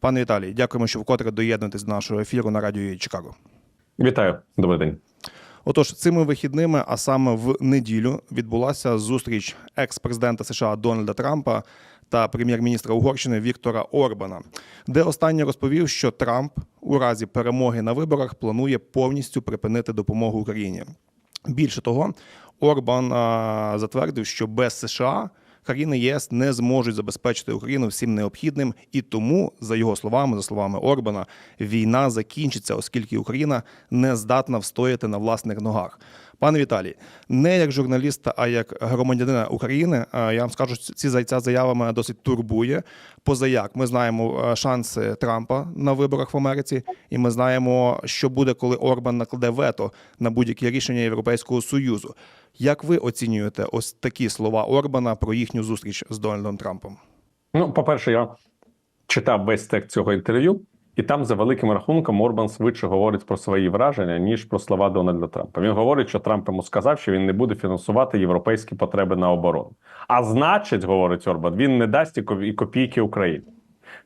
Пане Віталій, дякуємо, що вкотре доєднуєтесь до нашого ефіру на радіо Чикаго. Вітаю, добрий день. Отож, цими вихідними, а саме в неділю, відбулася зустріч екс-президента США Дональда Трампа та прем'єр-міністра Угорщини Віктора Орбана, де останній розповів, що Трамп у разі перемоги на виборах планує повністю припинити допомогу Україні. Більше того, Орбан а, затвердив, що без США країни ЄС не зможуть забезпечити Україну всім необхідним, і тому, за його словами, за словами Орбана, війна закінчиться, оскільки Україна не здатна встояти на власних ногах. Пане Віталій, не як журналіста, а як громадянина України, я вам скажу, ці ця заява мене досить турбує. Позаяк ми знаємо е, шанси Трампа на виборах в Америці, і ми знаємо, що буде, коли Орбан накладе вето на будь-які рішення Європейського союзу. Як ви оцінюєте ось такі слова Орбана про їхню зустріч з Дональдом Трампом? Ну, по-перше, я читав весь текст цього інтерв'ю, і там, за великим рахунком, Орбан швидше говорить про свої враження, ніж про слова Дональда Трампа. Він говорить, що Трамп йому сказав, що він не буде фінансувати європейські потреби на оборону. А значить, говорить Орбан, він не дасть і копійки Україні.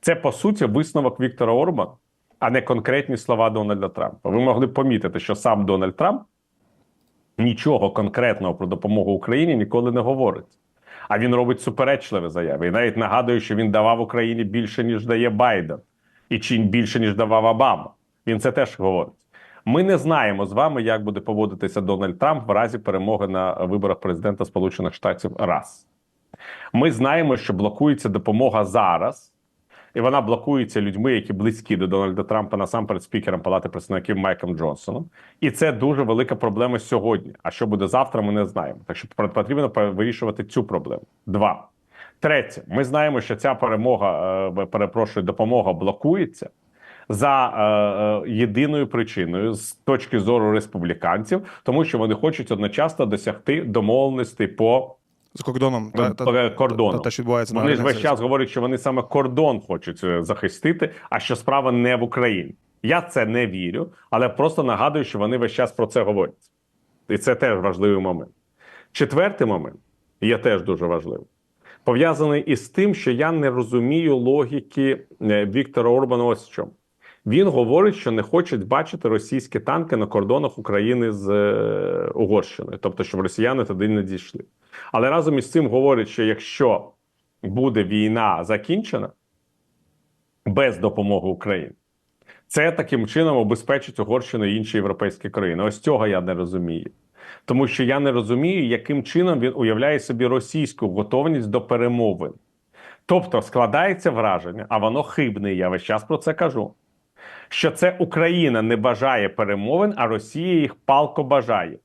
Це по суті висновок Віктора Орбана, а не конкретні слова Дональда Трампа. Ви могли помітити, що сам Дональд Трамп нічого конкретного про допомогу Україні ніколи не говорить. А він робить суперечливі заяви. І навіть нагадує, що він давав Україні більше, ніж дає Байден, і чи більше, ніж давав Обама. Він це теж говорить. Ми не знаємо з вами, як буде поводитися Дональд Трамп в разі перемоги на виборах президента Сполучених Штатів. Раз ми знаємо, що блокується допомога зараз, і вона блокується людьми, які близькі до Дональда Трампа, насамперед спікером Палати представників Майком Джонсоном. І це дуже велика проблема сьогодні. А що буде завтра, ми не знаємо. Так що потрібно вирішувати цю проблему. Два. Третє, ми знаємо, що ця перемога, е, перепрошую, допомога блокується за е, е, єдиною причиною з точки зору республіканців, тому що вони хочуть одночасно досягти домовленостей по З кордоном Е, е, кордоном. та, та, відбувається на Вони ж весь час говорять, що вони саме кордон хочуть е, захистити, а що справа не в Україні. Я це не вірю, але просто нагадую, що вони весь час про це говорять. І це теж важливий момент. Четвертий момент є теж дуже важливим. Пов'язаний із тим, що я не розумію логіки е, Віктора Орбана. Ось в. Він говорить, що не хочуть бачити російські танки на кордонах України з е, Угорщиною, тобто, щоб росіяни туди не дійшли. Але разом із цим говорить, що якщо буде війна закінчена без допомоги України, це таким чином обезпечить Угорщину і інші європейські країни. Ось цього я не розумію. Тому що я не розумію, яким чином він уявляє собі російську готовність до перемовин. Тобто складається враження, а воно хибне. Я весь час про це кажу. Що це Україна не бажає перемовин, а Росія їх палко бажає.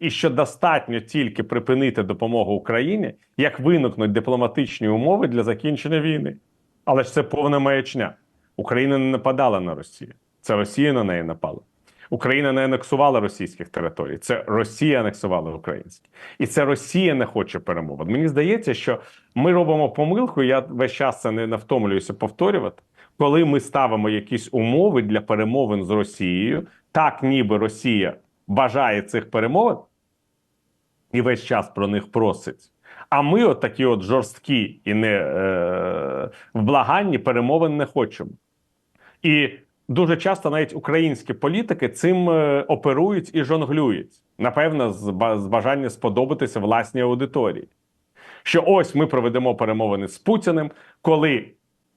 І що достатньо тільки припинити допомогу Україні, як виникнуть дипломатичні умови для закінчення війни. Але ж це повна маячня. Україна не нападала на Росію. Це Росія на неї напала. Україна не анексувала російських територій. Це Росія анексувала українські. І це Росія не хоче перемовин. Мені здається, що ми робимо помилку. Я весь час це не навтомлююся повторювати. Коли ми ставимо якісь умови для перемовин з Росією, так ніби Росія бажає цих перемовин і весь час про них просить. А ми, от такі от жорсткі і не е, вблаганні перемовин не хочемо. І дуже часто навіть українські політики цим е, оперують і жонглюють. Напевно, з, бажання сподобатися власній аудиторії. Що ось ми проведемо перемовини з Путіним, коли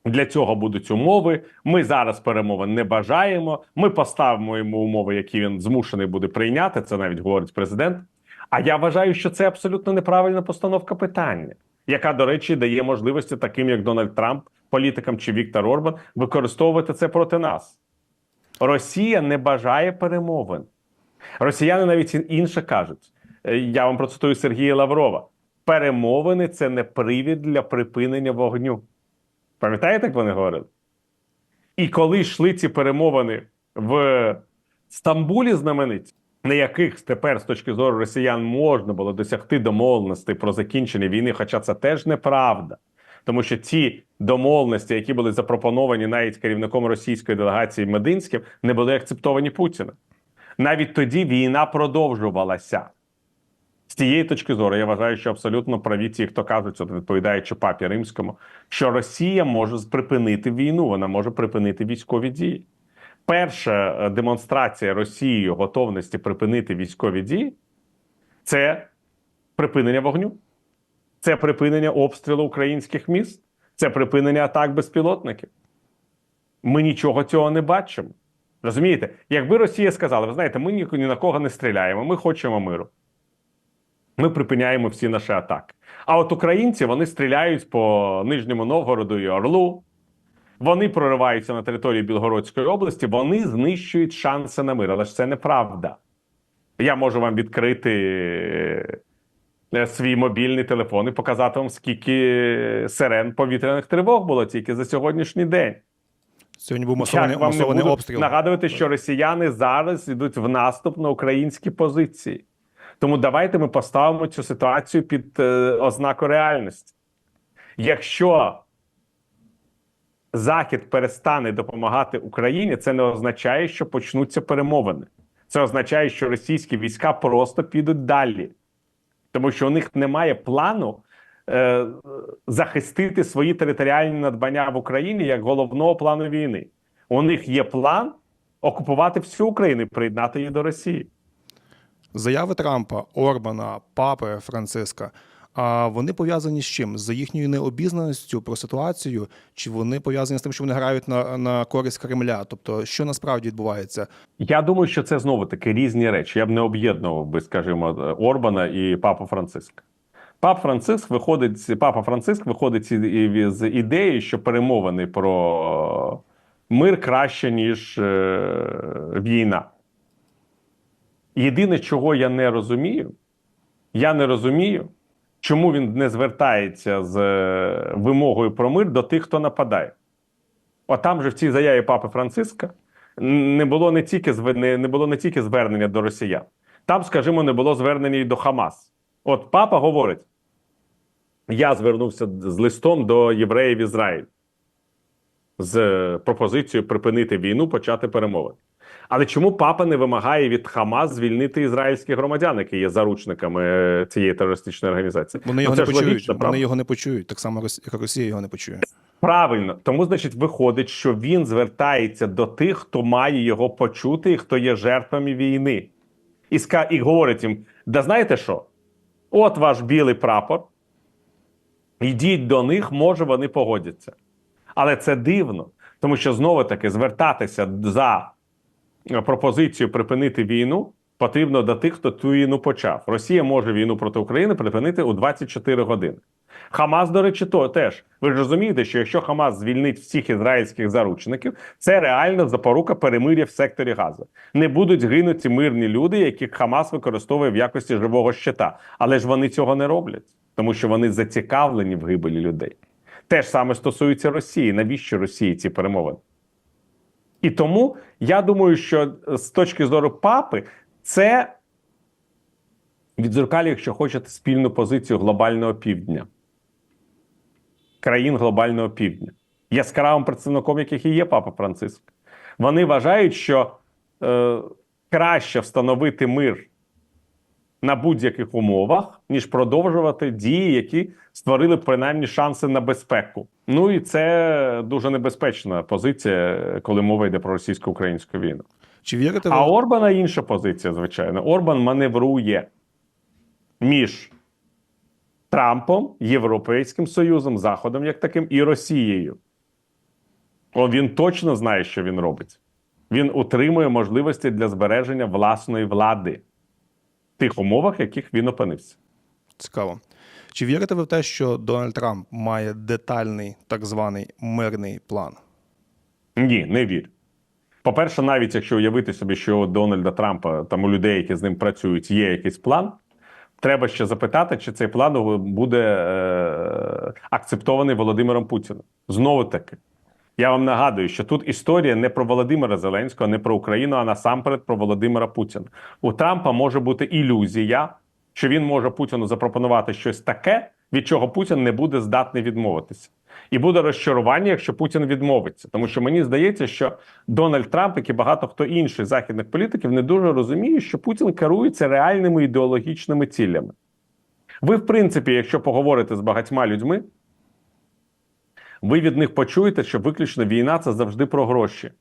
для цього будуть умови. Ми зараз перемовин не бажаємо. Ми поставимо йому умови, які він змушений буде прийняти. Це навіть говорить президент. А я вважаю, що це абсолютно неправильна постановка питання, яка, до речі, дає можливості таким, як Дональд Трамп, політикам чи Віктор Орбан, використовувати це проти нас. Росія не бажає перемовин. Росіяни навіть інше кажуть. Е, Я вам процитую Сергія Лаврова: перемовини це не привід для припинення вогню. Пам'ятаєте, як вони говорили? І коли йшли ці перемовини в Стамбулі знамениті, на яких тепер з точки зору росіян можна було досягти домовленостей про закінчення війни, хоча це теж неправда. Тому що ті домовленості, які були запропоновані навіть керівником російської делегації Мединським, не були акцептовані Путіним. Навіть тоді війна продовжувалася. З цієї точки зору я вважаю, що абсолютно праві ті, хто кажуть, от відповідаючи папі римському, що Росія може припинити війну, вона може припинити військові дії. Перша е, демонстрація Росією готовності припинити військові дії це припинення вогню, це припинення обстрілу українських міст, це припинення атак безпілотників. Ми нічого цього не бачимо. Розумієте? Якби Росія сказала, ви знаєте, ми ні, на кого не стріляємо, ми хочемо миру. Ми припиняємо всі наші атаки. А от українці вони стріляють по Нижньому Новгороду і Орлу. Вони прориваються на території Білгородської області, вони знищують шанси на мир. Але ж це неправда. Я можу вам відкрити свій мобільний телефон і показати вам, скільки сирен повітряних тривог було тільки за сьогоднішній день. Сьогодні був масований, Як вам масований буду обстріл. нагадувати, що росіяни зараз йдуть в наступ на українські позиції. Тому давайте ми поставимо цю ситуацію під е, ознаку реальності. Якщо Захід перестане допомагати Україні, це не означає, що почнуться перемовини. Це означає, що російські війська просто підуть далі, тому що у них немає плану е, захистити свої територіальні надбання в Україні як головного плану війни. У них є план окупувати всю Україну приєднати її до Росії. Заяви Трампа, Орбана, Папи Франциска. А вони пов'язані з чим? З їхньою необізнаністю про ситуацію, чи вони пов'язані з тим, що вони грають на, на користь Кремля? Тобто, що насправді відбувається? Я думаю, що це знову таки різні речі. Я б не об'єднував би, скажімо, Орбана і Папу Франциска. Пап Франциск виходить, Папа Франциск виходить з ідеї, що перемовини про мир краще, ніж е, війна. Єдине, чого я не розумію, я не розумію, чому він не звертається з е, вимогою про мир до тих, хто нападає. От там же в цій заяві Папи Франциска не було не тільки не було не тільки звернення до росіян, там, скажімо, не було звернення і до Хамас. От папа говорить: я звернувся з листом до євреїв Ізраїль з е, пропозицією припинити війну, почати перемовини. Але чому папа не вимагає від Хамас звільнити ізраїльських громадян, які є заручниками е, цієї терористичної організації? Вони Ну, його це не почують. логічно, правда? Вони його не почують, так само як Росія його не почує. Правильно, тому значить, виходить, що він звертається до тих, хто має його почути, і хто є жертвами війни, і ска і говорить їм: да знаєте що? От ваш білий прапор. Йдіть до них, може, вони погодяться. Але це дивно, тому що знову таки звертатися за пропозицію припинити війну потрібно до тих, хто ту війну почав. Росія може війну проти України припинити у 24 години. Хамас, до речі, то теж ви ж розумієте, що якщо Хамас звільнить всіх ізраїльських заручників, це реально запорука перемир'я в секторі Гази. Не будуть гинути мирні люди, яких Хамас використовує в якості живого щита. Але ж вони цього не роблять, тому що вони зацікавлені в гибелі людей. Те ж саме стосується Росії. Навіщо Росії ці перемовини? І тому я думаю, що з точки зору папи, це відзеркалює, якщо хочете, спільну позицію глобального півдня, країн глобального півдня, яскравим представником яких і є папа Франциск. Вони вважають, що е, краще встановити мир на будь-яких умовах, ніж продовжувати дії, які створили принаймні шанси на безпеку. Ну і це дуже небезпечна позиція, коли мова йде про російсько-українську війну. Чи вірите ви? А Орбана інша позиція, звичайно. Орбан маневрує між Трампом, Європейським Союзом, Заходом, як таким, і Росією. О, він точно знає, що він робить. Він утримує можливості для збереження власної влади тих умовах, в яких він опинився. Цікаво. Чи вірите ви в те, що Дональд Трамп має детальний так званий мирний план? Ні, не вірю. По-перше, навіть якщо уявити собі, що у Дональда Трампа там у людей, які з ним працюють, є якийсь план, треба ще запитати, чи цей план буде е- акцептований Володимиром Путіним. Знову таки, я вам нагадую, що тут історія не про Володимира Зеленського, не про Україну, а насамперед про Володимира Путіна. У Трампа може бути ілюзія, що він може Путіну запропонувати щось таке, від чого Путін не буде здатний відмовитися. І буде розчарування, якщо Путін відмовиться. Тому що мені здається, що Дональд Трамп, як і багато хто інших західних політиків, не дуже розуміє, що Путін керується реальними ідеологічними цілями. Ви, в принципі, якщо поговорите з багатьма людьми, ви від них почуєте, що виключно війна це завжди про гроші.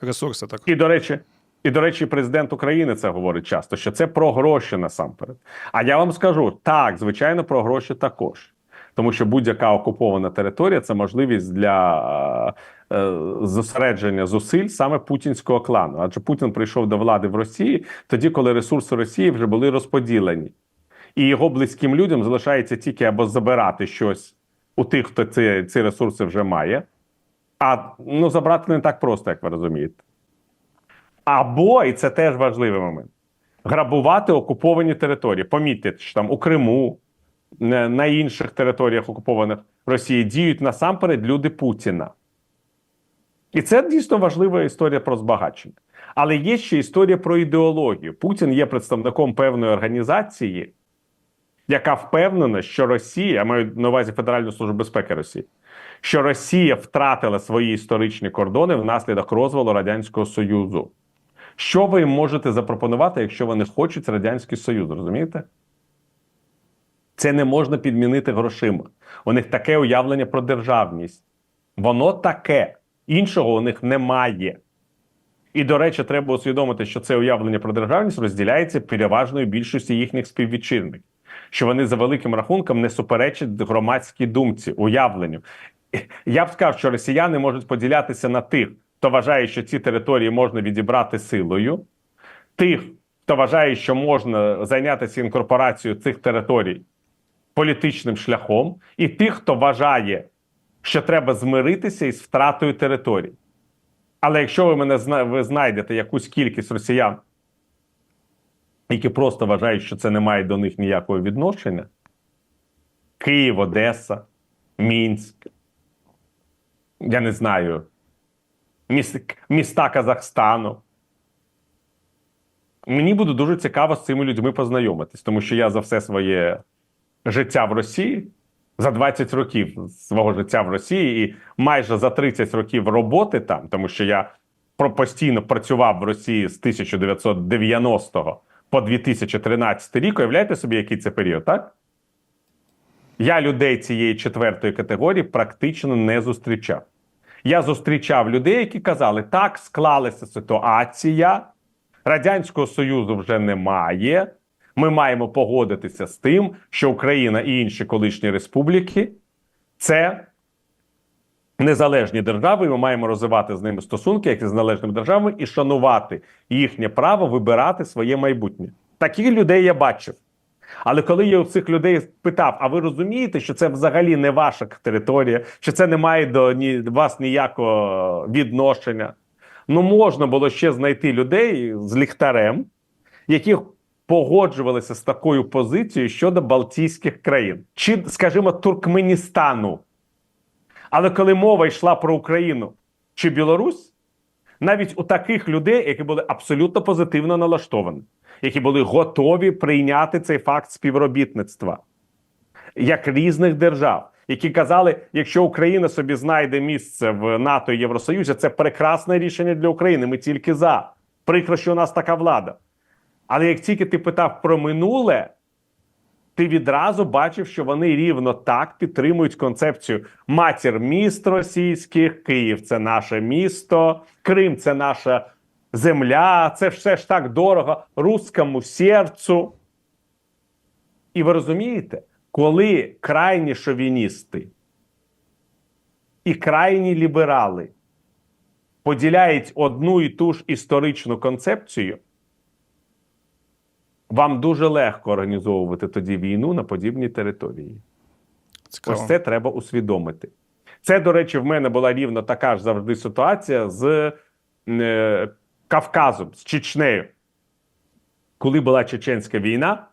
Ресурси так. І до речі, і до речі, президент України це говорить часто, що це про гроші насамперед. А я вам скажу: так, звичайно, про гроші також. Тому що будь-яка окупована територія це можливість для е, е, зосередження зусиль саме путінського клану. Адже Путін прийшов до влади в Росії тоді, коли ресурси Росії вже були розподілені, і його близьким людям залишається тільки або забирати щось у тих, хто ці, ці ресурси вже має, а ну забрати не так просто, як ви розумієте. Або, і це теж важливий момент, грабувати окуповані території. Помітьте, що там у Криму, на інших територіях окупованих Росії діють насамперед люди Путіна. І це дійсно важлива історія про збагачення. Але є ще історія про ідеологію. Путін є представником певної організації, яка впевнена, що Росія, я маю на увазі Федеральну службу безпеки Росії, що Росія втратила свої історичні кордони внаслідок розвалу Радянського Союзу. Що ви їм можете запропонувати, якщо вони хочуть Радянський Союз, розумієте? Це не можна підмінити грошима. У них таке уявлення про державність. Воно таке, іншого у них немає. І, до речі, треба усвідомити, що це уявлення про державність розділяється переважною більшістю їхніх співвітчизників. Що вони за великим рахунком не суперечать громадській думці, уявленню. Я б сказав, що росіяни можуть поділятися на тих, хто вважає, що ці території можна відібрати силою, тих, хто вважає, що можна зайнятися інкорпорацією цих територій політичним шляхом, і тих, хто вважає, що треба змиритися із втратою територій. Але якщо ви мене ви знайдете якусь кількість росіян, які просто вважають, що це не має до них ніякого відношення, Київ, Одеса, Мінськ, я не знаю, міс... міста Казахстану. Мені буде дуже цікаво з цими людьми познайомитись, тому що я за все своє життя в Росії, за 20 років свого життя в Росії і майже за 30 років роботи там, тому що я постійно працював в Росії з 1990 по 2013 рік. Уявляєте собі, який це період, так? Я людей цієї четвертої категорії практично не зустрічав. Я зустрічав людей, які казали, так, склалася ситуація, Радянського Союзу вже немає. Ми маємо погодитися з тим, що Україна і інші колишні республіки це незалежні держави. і Ми маємо розвивати з ними стосунки, як і з належними державами, і шанувати їхнє право вибирати своє майбутнє. Таких людей я бачив. Але коли я у цих людей питав: а ви розумієте, що це взагалі не ваша територія, що це не має до ні, вас ніякого відношення? Ну, можна було ще знайти людей з ліхтарем, які погоджувалися з такою позицією щодо Балтійських країн, чи, скажімо, Туркменістану. Але коли мова йшла про Україну чи Білорусь, навіть у таких людей, які були абсолютно позитивно налаштовані, які були готові прийняти цей факт співробітництва як різних держав, які казали, якщо Україна собі знайде місце в НАТО і Євросоюзі, це прекрасне рішення для України. Ми тільки за. Прикро, що у нас така влада. Але як тільки ти питав про минуле, ти відразу бачив, що вони рівно так підтримують концепцію матір міст російських, Київ це наше місто, Крим це наша земля, це все ж так дорого русскому серцю. І ви розумієте, коли крайні шовіністи і крайні ліберали поділяють одну і ту ж історичну концепцію, вам дуже легко організовувати тоді війну на подібній території. Цікаво. Ось це треба усвідомити. Це, до речі, в мене була рівно така ж завжди ситуація з е, Кавказом, з Чечнею. Коли була чеченська війна,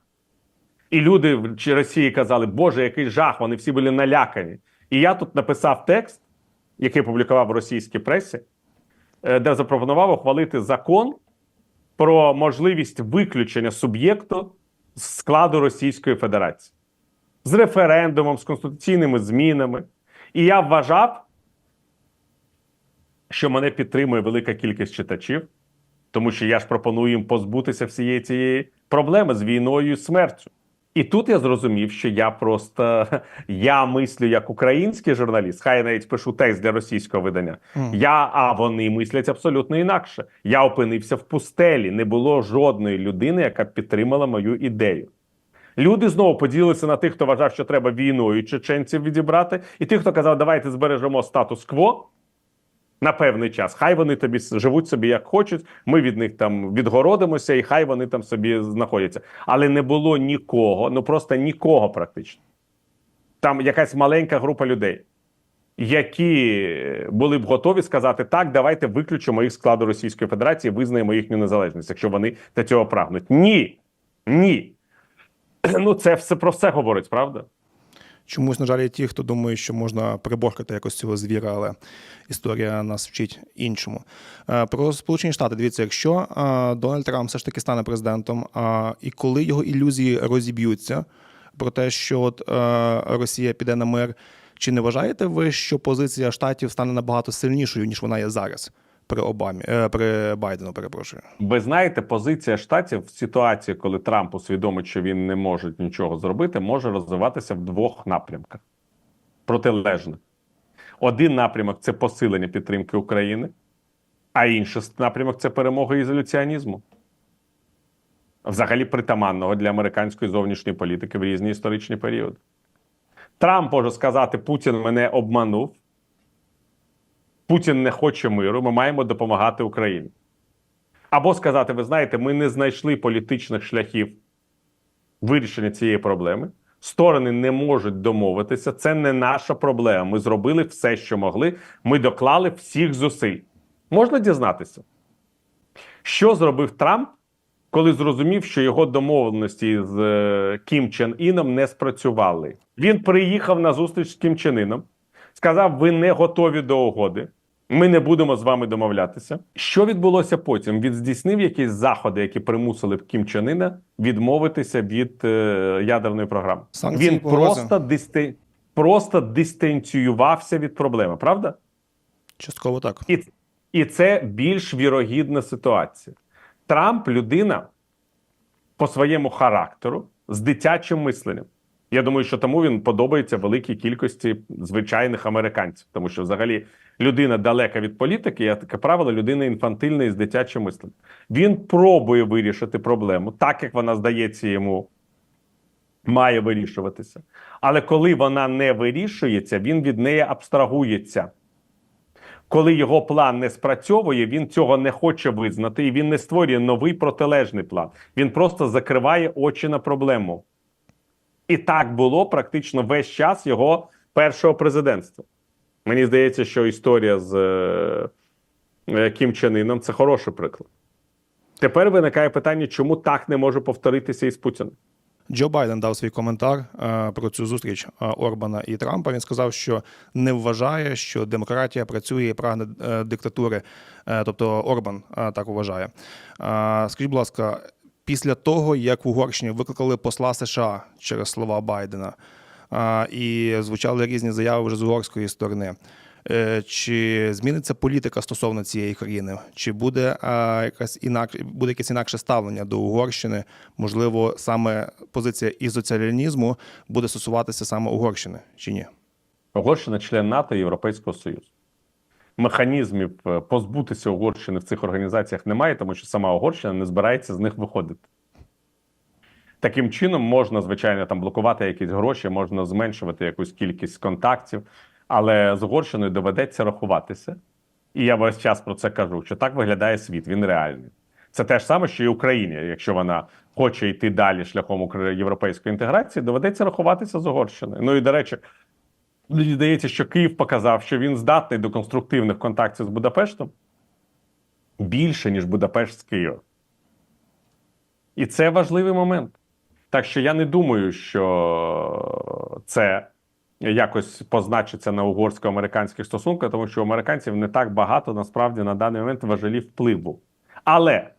і люди в Росії казали, Боже, який жах, вони всі були налякані. І я тут написав текст, який публікував в російській пресі, е, де запропонував ухвалити закон про можливість виключення суб'єкту з складу Російської Федерації з референдумом, з конституційними змінами. І я вважав, що мене підтримує велика кількість читачів, тому що я ж пропоную їм позбутися всієї цієї проблеми з війною і смертю. І тут я зрозумів, що я просто я мислю як український журналіст, хай я навіть пишу текст для російського видання. Мгм. Я, а вони мислять абсолютно інакше. Я опинився в пустелі. Не було жодної людини, яка підтримала мою ідею. Люди знову поділилися на тих, хто вважав, що треба війною чеченців відібрати, і тих, хто казав, давайте збережемо статус-кво на певний час. Хай вони тобі живуть собі як хочуть. Ми від них там відгородимося, і хай вони там собі знаходяться. Але не було нікого, ну просто нікого практично. Там якась маленька група людей, які були б готові сказати: так, давайте виключимо їх складу Російської Федерації, визнаємо їхню незалежність, якщо вони до цього прагнуть. Ні. Ні. Ну, це все про все говорить, правда? Чомусь, на жаль, є ті, хто думає, що можна приборкати якось цього звіра, але історія нас вчить іншому. Е, Про Сполучені Штати, дивіться, якщо е, Дональд Трамп все ж таки стане президентом, і коли його ілюзії розіб'ються про те, що от, е, Росія піде на мир, чи не вважаєте ви, що позиція штатів стане набагато сильнішою, ніж вона є зараз при Обамі, е, при Байдену, перепрошую? Ви знаєте, позиція штатів в ситуації, коли Трамп усвідомить, що він не може нічого зробити, може розвиватися в двох напрямках протилежних. Один напрямок це посилення підтримки України, а інший напрямок це перемога ізоляціонізму. Взагалі притаманного для американської зовнішньої політики в різні історичні періоди. Трамп може сказати: Путін мене обманув. Путін не хоче миру, ми маємо допомагати Україні. Або сказати: ви знаєте, ми не знайшли політичних шляхів вирішення цієї проблеми. Сторони не можуть домовитися. Це не наша проблема. Ми зробили все, що могли. Ми доклали всіх зусиль. Можна дізнатися, що зробив Трамп, коли зрозумів, що його домовленості з е, Кім Чен Іном не спрацювали. Він приїхав на зустріч з Кім Чен Іном, сказав: ви не готові до угоди. Ми не будемо з вами домовлятися. Що відбулося потім? Він здійснив якісь заходи, які примусили б Кім Чен Іна відмовитися від е, ядерної програми. Санкції, Він погрози. просто, дисте, просто дистанціювався від проблеми, правда? Частково так. І, і це більш вірогідна ситуація. Трамп людина по своєму характеру з дитячим мисленням. Я думаю, що тому він подобається великій кількості звичайних американців, тому що взагалі людина далека від політики, є таке правило, людина інфантильна і з дитячим мисленням. Він пробує вирішити проблему, так як вона здається йому має вирішуватися. Але коли вона не вирішується, він від неї абстрагується. Коли його план не спрацьовує, він цього не хоче визнати, і він не створює новий протилежний план. Він просто закриває очі на проблему. І так було практично весь час його першого президентства. Мені здається, що історія з е, е, Кім Чен Іном – це хороший приклад. Тепер виникає питання, чому так не може повторитися із Путіним. Джо Байден дав свій коментар е, про цю зустріч е, Орбана і Трампа. Він сказав, що не вважає, що демократія працює і прагне диктатури. Тобто Орбан так вважає. Скажіть, будь ласка, після того, як в Угорщині викликали посла США через слова Байдена, і звучали різні заяви вже з угорської сторони. Е, Чи зміниться політика стосовно цієї країни? Чи буде якась інак буде якесь інакше ставлення до Угорщини? Можливо, саме позиція ізоціалінізму буде стосуватися саме Угорщини, чи ні? Угорщина член НАТО і Європейського Союзу. Механізмів е, позбутися Угорщини в цих організаціях немає, тому що сама Угорщина не збирається з них виходити. Таким чином, можна, звичайно, там блокувати якісь гроші, можна зменшувати якусь кількість контактів, але з Угорщиною доведеться рахуватися. І я весь час про це кажу: що так виглядає світ, він реальний. Це те ж саме, що і Україні, якщо вона хоче йти далі шляхом європейської інтеграції, доведеться рахуватися з Угорщиною. Ну і до речі, мені здається, що Київ показав, що він здатний до конструктивних контактів з Будапештом більше, ніж Будапешт з Києвом. І це важливий момент. Так що я не думаю, що це якось позначиться на угорсько-американських стосунках, тому що у американців не так багато насправді на даний момент важелів впливу. Але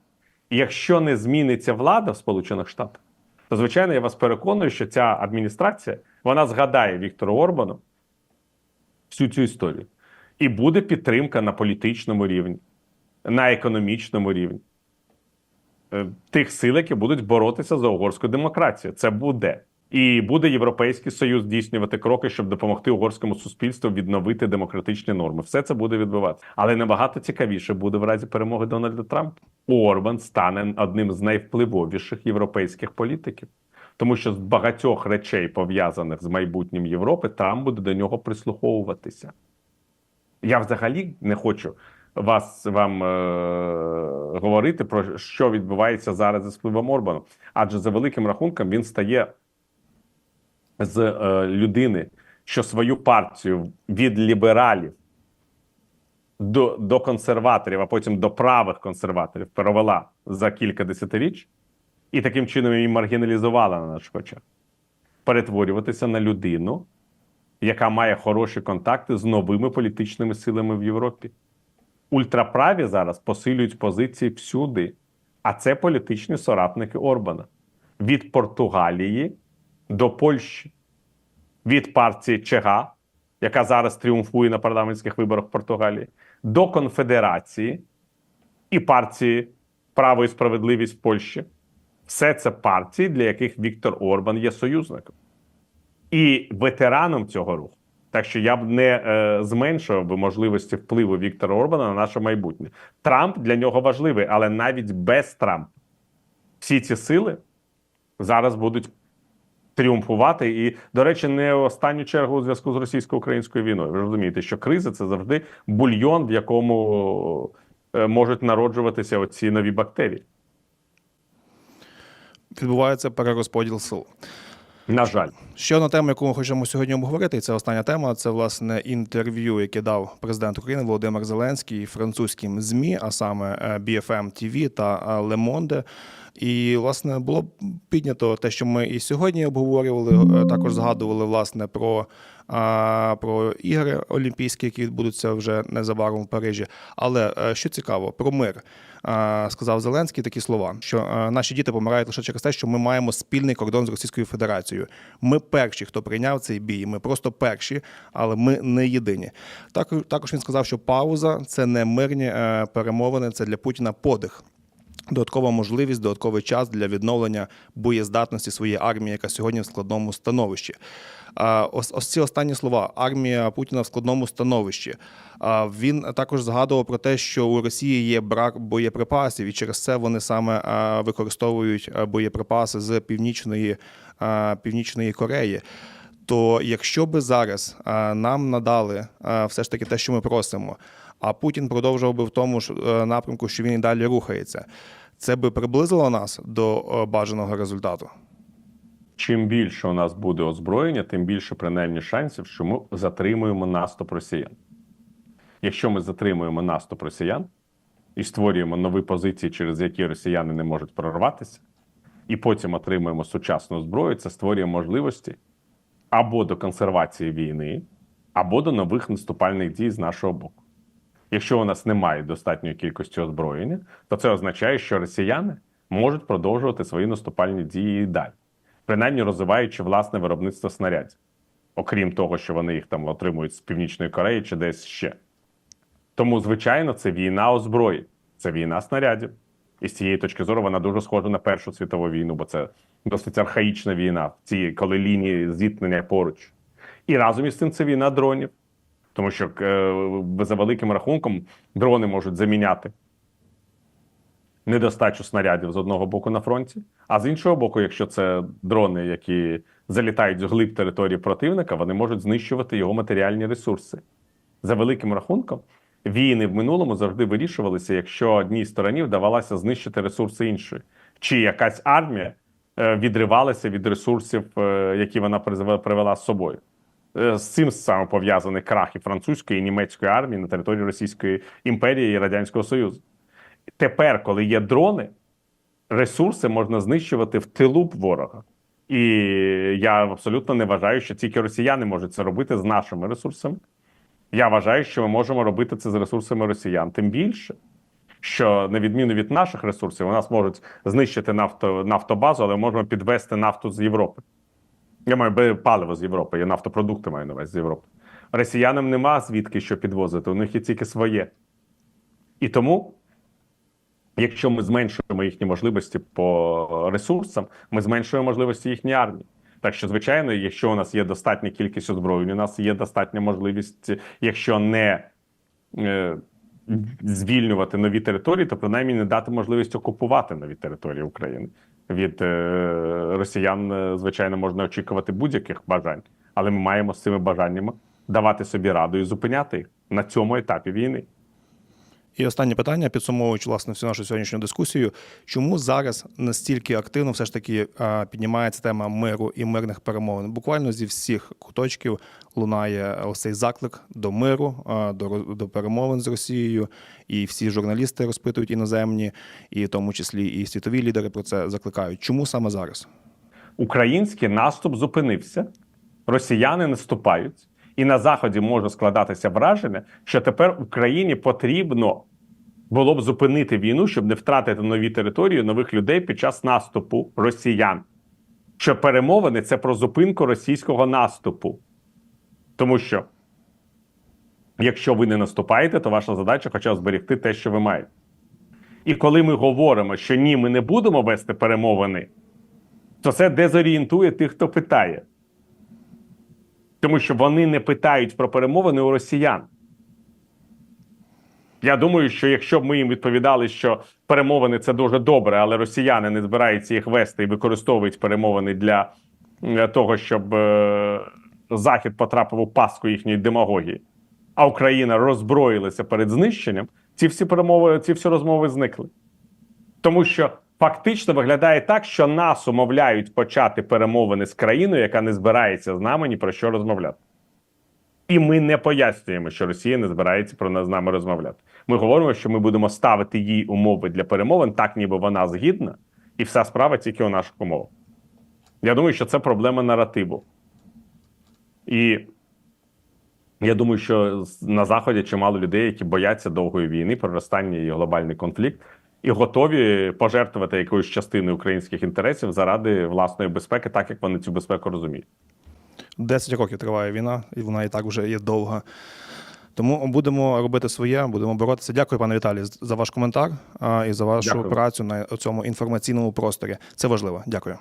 якщо не зміниться влада в Сполучених Штатах, то звичайно я вас переконую, що ця адміністрація вона згадає Віктору Орбану всю цю історію. І буде підтримка на політичному рівні, на економічному рівні. Е, тих сил, які будуть боротися за угорську демократію. Це буде. І буде Європейський Союз здійснювати кроки, щоб допомогти угорському суспільству відновити демократичні норми. Все це буде відбуватися. Але набагато цікавіше буде в разі перемоги Дональда Трампа. Орбан стане одним з найвпливовіших європейських політиків. Тому що з багатьох речей, пов'язаних з майбутнім Європи, Трамп буде до нього прислуховуватися. Я взагалі не хочу вас вам е, говорити про що відбувається зараз зі впливом Орбану. Адже за великим рахунком він стає з е, людини, що свою партію від лібералів до, до консерваторів, а потім до правих консерваторів перевела за кілька десятиріч, і таким чином її маргіналізувала на наших очах. Перетворюватися на людину, яка має хороші контакти з новими політичними силами в Європі. Ультраправі зараз посилюють позиції всюди, а це політичні соратники Орбана від Португалії до Польщі, від партії Чега, яка зараз тріумфує на парламентських виборах в Португалії, до конфедерації і партії Право і справедливість в Польщі. Все це партії, для яких Віктор Орбан є союзником і ветераном цього руху. Так що я б не е, зменшував би можливості впливу Віктора Орбана на наше майбутнє. Трамп для нього важливий, але навіть без Трампа всі ці сили зараз будуть тріумфувати. І, до речі, не в останню чергу у зв'язку з російсько-українською війною. Ви розумієте, що криза це завжди бульйон, в якому е, можуть народжуватися оці нові бактерії. Відбувається перерозподіл сил. На жаль. Ще одна тема, яку ми хочемо сьогодні обговорити, і це остання тема. Це власне інтерв'ю, яке дав президент України Володимир Зеленський французьким змі, а саме е, BFM TV та е, Le Monde. І власне було піднято те, що ми і сьогодні обговорювали. е, Також згадували власне про, про ігри олімпійські, які відбудуться вже незабаром в Парижі. Але е, що цікаво, про мир. Сказав Зеленський такі слова, що е, наші діти помирають лише через те, що ми маємо спільний кордон з Російською Федерацією. Ми перші, хто прийняв цей бій. Ми просто перші, але ми не єдині. Також також він сказав, що пауза це не мирні е, перемовини, це для Путіна подих. Додаткова можливість, додатковий час для відновлення боєздатності своєї армії, яка сьогодні в складному становищі. Ось, ось ці останні слова. Армія Путіна в складному становищі. Він також згадував про те, що у Росії є брак боєприпасів, і через це вони саме використовують боєприпаси з північної, північної Кореї. То якщо би зараз нам надали все ж таки те, що ми просимо, а Путін продовжував би в тому ж е, напрямку, що він і далі рухається, це би приблизило нас до е, бажаного результату. Чим більше у нас буде озброєння, тим більше принаймні шансів, що ми затримуємо наступ росіян. Якщо ми затримуємо наступ росіян і створюємо нові позиції, через які росіяни не можуть прорватися, і потім отримуємо сучасну зброю, це створює можливості або до консервації війни, або до нових наступальних дій з нашого боку. Якщо у нас немає достатньої кількості озброєння, то це означає, що росіяни можуть продовжувати свої наступальні дії і далі, принаймні розвиваючи власне виробництво снарядів, окрім того, що вони їх там отримують з Північної Кореї чи десь ще. Тому, звичайно, це війна озброєнь, це війна снарядів. І з цієї точки зору вона дуже схожа на Першу світову війну, бо це досить архаїчна війна, ці, коли лінії зіткнення поруч. І разом із цим це війна дронів. Тому що е, за великим рахунком дрони можуть заміняти недостачу снарядів з одного боку на фронті, а з іншого боку, якщо це дрони, які залітають з глиб території противника, вони можуть знищувати його матеріальні ресурси. За великим рахунком, війни в минулому завжди вирішувалися, якщо одній стороні вдавалося знищити ресурси іншої, чи якась армія е, відривалася від ресурсів, е, які вона привела з собою. Е, З цим саме пов'язаний крах і французької і німецької армії на території Російської імперії і Радянського Союзу. Тепер, коли є дрони, ресурси можна знищувати в тилу ворога. І я абсолютно не вважаю, що тільки росіяни можуть це робити з нашими ресурсами. Я вважаю, що ми можемо робити це з ресурсами росіян. Тим більше, що на відміну від наших ресурсів, у нас можуть знищити нафто, нафтобазу, але можемо підвести нафту з Європи. Я маю паливо з Європи, я нафтопродукти маю на увазі з Європи. Росіянам нема звідки що підвозити, у них є тільки своє. І тому Якщо ми зменшуємо їхні можливості по ресурсам, ми зменшуємо можливості їхньої армії. Так що, звичайно, якщо у нас є достатня кількість озброєнь, у нас є достатня можливість, якщо не е, звільнювати нові території, то принаймні не дати можливість окупувати нові території України. Від е, росіян, е, звичайно, можна очікувати будь-яких бажань, але ми маємо з цими бажаннями давати собі раду і зупиняти їх на цьому етапі війни. І останнє питання, підсумовуючи власне всю нашу сьогоднішню дискусію, чому зараз настільки активно все ж таки е, піднімається тема миру і мирних перемовин? Буквально зі всіх куточків лунає ось цей заклик до миру, е, до, до перемовин з Росією, і всі журналісти розпитують іноземні, і в тому числі і світові лідери про це закликають. Чому саме зараз? Український наступ зупинився, росіяни наступають, і на заході може складатися враження, що тепер Україні потрібно було б зупинити війну, щоб не втратити нові території, нових людей під час наступу росіян. Що перемовини це про зупинку російського наступу. Тому що, якщо ви не наступаєте, то ваша задача хоча б зберегти те, що ви маєте. І коли ми говоримо, що ні, ми не будемо вести перемовини, то це дезорієнтує тих, хто питає. Тому що вони не питають про перемовини у росіян. Я думаю, що якщо б ми їм відповідали, що перемовини це дуже добре, але росіяни не збираються їх вести і використовують перемовини для того, щоб е, Захід потрапив у пастку їхньої демагогії, а Україна роззброїлася перед знищенням, ці всі перемови, ці всі розмови зникли. Тому що фактично виглядає так, що нас умовляють почати перемовини з країною, яка не збирається з нами ні про що розмовляти. І ми не пояснюємо, що Росія не збирається про нас з нами розмовляти. Ми говоримо, що ми будемо ставити їй умови для перемовин, так ніби вона згідна, і вся справа тільки у наших умовах. Я думаю, що це проблема наративу. І я думаю, що на Заході чимало людей, які бояться довгої війни, проростання і глобальний конфлікт, і готові пожертвувати якоюсь частиною українських інтересів заради власної безпеки, так як вони цю безпеку розуміють. 10 років триває війна, і вона і так вже є довга. Тому будемо робити своє, будемо боротися. Дякую, пане Віталій, за ваш коментар і за вашу Дякую. працю на цьому інформаційному просторі. Це важливо. Дякую.